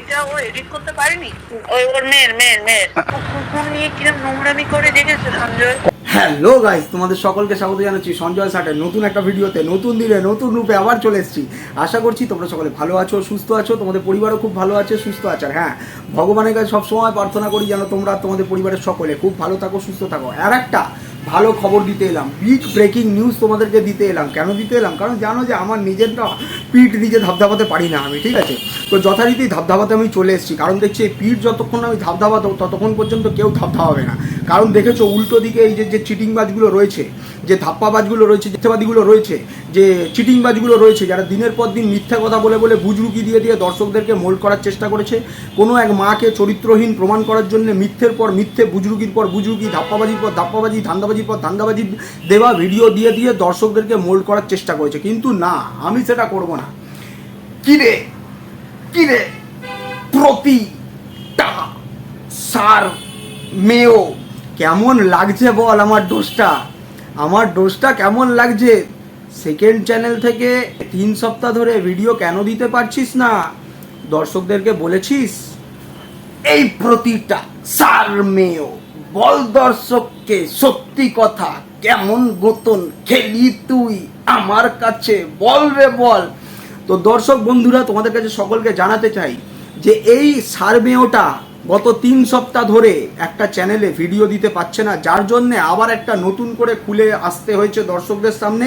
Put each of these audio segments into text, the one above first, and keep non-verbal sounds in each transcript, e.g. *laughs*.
ওইটা ও এডিট করতে পারেনি? ওই ওর মেয়ের মেয়ের মেয়ের। কুকুর নিয়ে কিরম নোংরামি করে দেখেছে সঞ্জয়? হ্যালো গাইস তোমাদের সকলকে স্বাগত জানাচ্ছি সঞ্জয় ষাটের নতুন একটা ভিডিওতে নতুন দিনে নতুন রূপে আবার চলে এসেছি। আশা করছি তোমরা সকলে ভালো আছো সুস্থ আছো তোমাদের পরিবারও খুব ভালো আছে সুস্থ আছে। আর হ্যাঁ ভগবানের কাছে সবসময় প্রার্থনা করি যেন তোমরা তোমাদের পরিবারের সকলে খুব ভালো থাকো সুস্থ থাকো। আর একটা ভালো খবর দিতে এলাম। বিগ ব্রেকিং নিউজ তোমাদেরকে দিতে এলাম। কেন দিতে এলাম? কারণ জানো যে আমার নিজেরটা পিঠ নিজে ধাপধাপাতে পারি না আমি, ঠিক আছে? তো যথারীতি ধাপধাপাতে আমি চলে এসেছি। কারণ দেখছি এই পিঠ যতক্ষণ আমি ধাপধাপাতো ততক্ষণ পর্যন্ত কেউ ধাপধাপাবে না। কারণ দেখেছ উল্টো দিকে এই যে যে চিটিংবাজগুলো রয়েছে যে ধাপ্পাবাজগুলো রয়েছে মিথ্যাবাদীগুলো রয়েছে, যে চিটিংবাজগুলো রয়েছে, যারা দিনের পর দিন মিথ্যা কথা বলে বলে বুজরুকি দিয়ে দিয়ে দর্শকদেরকে মোল্ড করার চেষ্টা করেছে, কোনো এক মাকে চরিত্রহীন প্রমাণ করার জন্য মিথ্যের পর মিথ্যে, বুজরুকির পর বুজরুকি, ধাপ্পাবাজির পর ধাপ্পাবাজি, ধান্দাবাজির পর ধান্দাবাজি দেওয়া ভিডিও দিয়ে দিয়ে দর্শকদেরকে মোল্ড করার চেষ্টা করেছে। কিন্তু না, আমি সেটা করব না। কিরে? কিরে? প্রতিটা সার, মেয়, কেমন লাগছে বল আমার ডোজটা আমার ডোজটা কেমন লাগছে? সেকেন্ড চ্যানেল থেকে তিন সপ্তাহ ধরে ভিডিও কেন দিতে পারছিস না? দর্শকদেরকে বলেছিস? এই প্রতিটা সার মেয়েও বল দর্শককে সত্যি কথা কেমন গোতন খেলি তুই? আমার কাছে বল রে বল। তো দর্শক বন্ধুরা, তোমাদের কাছে সকলকে জানাতে চাই যে এই সার্ভেওটা গত তিন সপ্তাহ ধরে একটা চ্যানেলে ভিডিও দিতে পারছে না, যার জন্যে আবার একটা নতুন করে খুলে আসতে হয়েছে দর্শকদের সামনে।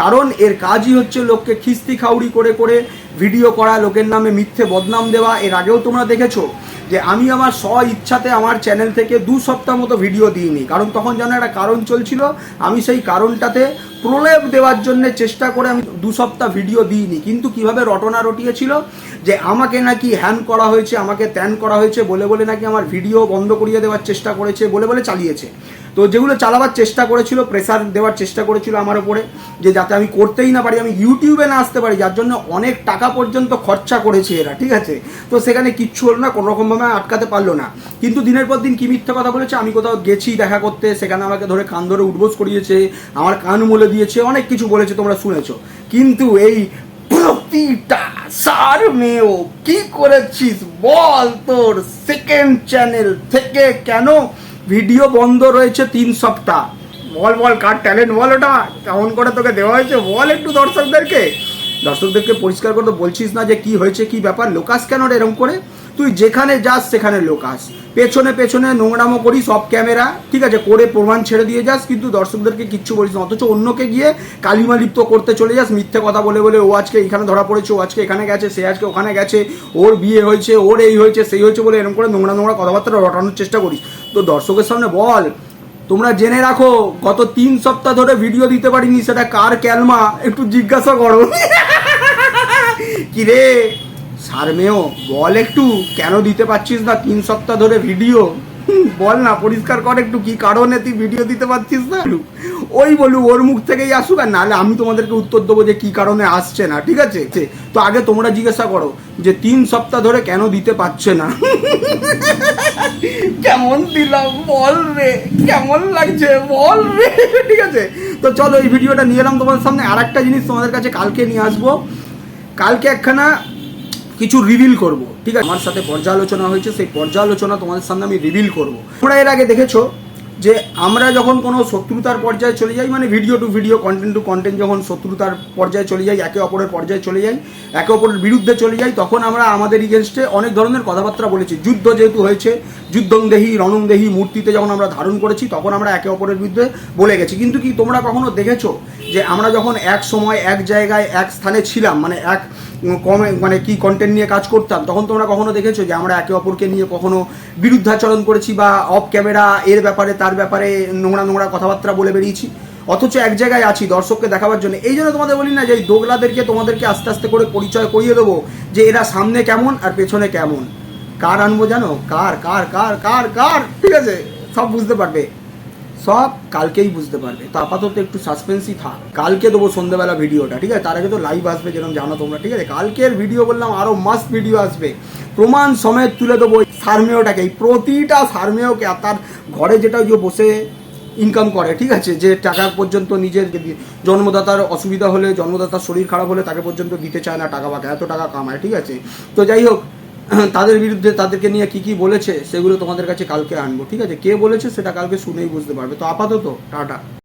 কারণ এর কাজই হচ্ছে লোককে খিস্তি খাউড়ি করে করে ভিডিও করা, লোকের নামে মিথ্যে বদনাম দেওয়া, এর আগেও তোমরা দেখেছ। যে আমি আমার স্ব ইচ্ছাতে আমার চ্যানেল থেকে দু সপ্তাহ মতো ভিডিও দিইনি। কারণ তখন যেন একটা কারণ চলছিল, আমি সেই কারণটাতে প্রলেপ দেওয়ার জন্য চেষ্টা করে আমি দু সপ্তাহ ভিডিও দিইনি। কিন্তু কীভাবে রটনা রটিয়েছিল, যে আমাকে নাকি হ্যান করা হয়েছে, আমাকে ত্যান করা হয়েছে বলে বলে নাকি আমার ভিডিও বন্ধ করিয়ে দেওয়ার চেষ্টা করেছে, বলে বলে চালিয়েছে। তো যেগুলো চালাবার চেষ্টা করেছিল প্রেসার দেওয়ার চেষ্টা করেছিল আমার ওপরে যে যাতে আমি করতেই না পারি, আমি ইউটিউবে না আসতে পারি, যার জন্য অনেক টাকা পর্যন্ত খরচা করেছে এরা, ঠিক আছে? তো সেখানে কিচ্ছু হলো না কোনো রকমভাবে আটকাতে পারল না। কিন্তু দিনের পর দিন কি মিথ্যা কথা বলেছে, আমি কোথাও গেছি দেখা করতে, সেখানে আমাকে ধরে কান ধরে উঠবোস করিয়েছে, আমার কান মুলে দিয়েছে, অনেক কিছু বলেছে, তোমরা শুনেছো। কিন্তু এই প্রতিটা সার মেয়েও, কি করেছিস বল তোর সেকেন্ড চ্যানেল থেকে? কেন? ভিডিও বন্ধ রয়েছে তিন সপ্তাহ। বল বল, কার ট্যালেন্ট বল ওটা। কেমন করে তোকে দেওয়া হয়েছে? বল একটু দর্শকদেরকে। দর্শকদেরকে পরিষ্কার করে তো বলছিস না যে কি হয়েছে, কি ব্যাপার? লোকাস কেন এরকম করে? তুই যেখানে যাস, সেখানে লোক আস। পেছনে পেছনে নোংরামো করিস সব ক্যামেরা ঠিক আছে? করে প্রমাণ ছেড়ে দিয়ে যাস, কিন্তু দর্শকদেরকে কিচ্ছু বলিস না। অথচ অন্যকে গিয়ে কালিমা লিপ্ত করতে চলে যাস, মিথ্যে কথা বলে বলে, ও আজকে এখানে ধরা পড়েছে, ও আজকে এখানে গেছে, সে আজকে ওখানে গেছে, ওর বিয়ে হয়েছে, ওর এই হয়েছে, সেই হয়েছে বলে এরকম করে নোংরা নোংরা কথাবার্তা রটানোর চেষ্টা করিস। তো দর্শকের সামনে বল, তোমরা জেনে রাখো, গত তিন সপ্তাহ ধরে ভিডিও দিতে পারিনি, সেটা কার ক্যালমা? একটু জিজ্ঞাসা করো। *laughs* কিরে? সারমেও বল একটু, কেন দিতে পারছিস না তিন সপ্তাহ ধরে ভিডিও? বল না, পরিষ্কার কর একটু, কি কারণে তুই ভিডিও দিতে পারছিস না? ওই বলু, ওর মুখ থেকেই আসুক আর নাহলে আমি তোমাদেরকে উত্তর দেবো যে কি কারণে আসছে না, ঠিক আছে? তো আগে তোমরা জিজ্ঞাসা করো যে তিন সপ্তাহ ধরে কেন দিতে পারছে না? কেমন দিলাম, বল রে, কেমন লাগছে, বল রে, ঠিক আছে? তো চলো, এই ভিডিওটা নিয়ে এলাম তোমাদের সামনে। আর একটা জিনিস তোমাদের কাছে কালকে নিয়ে আসব। কালকে একখানা কিছু রিভিল করব, ঠিক আছে? আমার সাথে পর্যালোচনা হয়েছে, সেই পর্যালোচনা তোমাদের সামনে আমি রিভিল করব। তোমরা এর আগে দেখেছ যে আমরা যখন কোনো শত্রুতার পর্যায়ে চলে যাই মানে video to video content to content যখন শত্রুতার পর্যায়ে চলে যাই, একে অপরের পর্যায়ে চলে যাই, একে অপরের বিরুদ্ধে চলে যাই, তখন আমরা আমাদের ইগেনস্টে অনেক ধরনের কথাবার্তা বলেছি। যুদ্ধ যেহেতু হয়েছে যুদ্ধংদেহী রণংদেহী মূর্তিতে যখন আমরা ধারণ করেছি, তখন আমরা একে অপরের বিরুদ্ধে বলে গেছি। কিন্তু কি তোমরা কখনো দেখেছ যে আমরা যখন এক সময় এক জায়গায় এক স্থানে ছিলাম মানে এক কমে মানে কি কন্টেন্ট নিয়ে কাজ করতাম, তখন তোমরা কখনো দেখেছ যে আমরা একে অপরকে নিয়ে কখনো বিরুদ্ধাচরণ করেছি বা অফ ক্যামেরা এর ব্যাপারে, তার ব্যাপারে নোংরা নোংরা কথাবার্তা বলে বেরিয়েছি? অথচ এক জায়গায় আছি দর্শককে দেখাবার জন্য। এই জন্য তোমাদের বলি না যে এই দোগলাদেরকে তোমাদেরকে আস্তে আস্তে করে পরিচয় করিয়ে দেবো যে এরা সামনে কেমন আর পেছনে কেমন। কার আনব জানো? কার কার কার কার কার? ঠিক আছে, সব বুঝতে পারবে। সব কালকেই বুঝতে পারবে। তো আপাতত একটু সাসপেন্সই থাক। কালকে দেবো সন্ধ্যাবেলা ভিডিওটা, ঠিক আছে? তার আগে তো লাইভ আসবে, যেরকম জানো তোমরা, ঠিক আছে? কালকের ভিডিও বললাম আরও মাস্ট ভিডিও আসবে। প্রমাণ সমেত তুলে দেবো সারমেয়টাকে। এই প্রতিটা সারমেয়কে আর তার ঘরে যেটা যে বসে ইনকাম করে, ঠিক আছে? যে টাকা পর্যন্ত নিজের জন্মদাতার অসুবিধা হলে, জন্মদাতার শরীর খারাপ হলে তাকে পর্যন্ত দিতে চায় না, টাকা বাকা, এত টাকা কামায়, ঠিক আছে? তো যাই হোক *clears throat* তাদের বিরুদ্ধে তাদেরকে নিয়ে কি কি বলেছে, সেগুলো তোমাদের কাছে কালকে আনব, ঠিক আছে? কে বলেছে সেটা কালকে শুনেই বুঝতে পারবে। তো আপাতত, টাটা।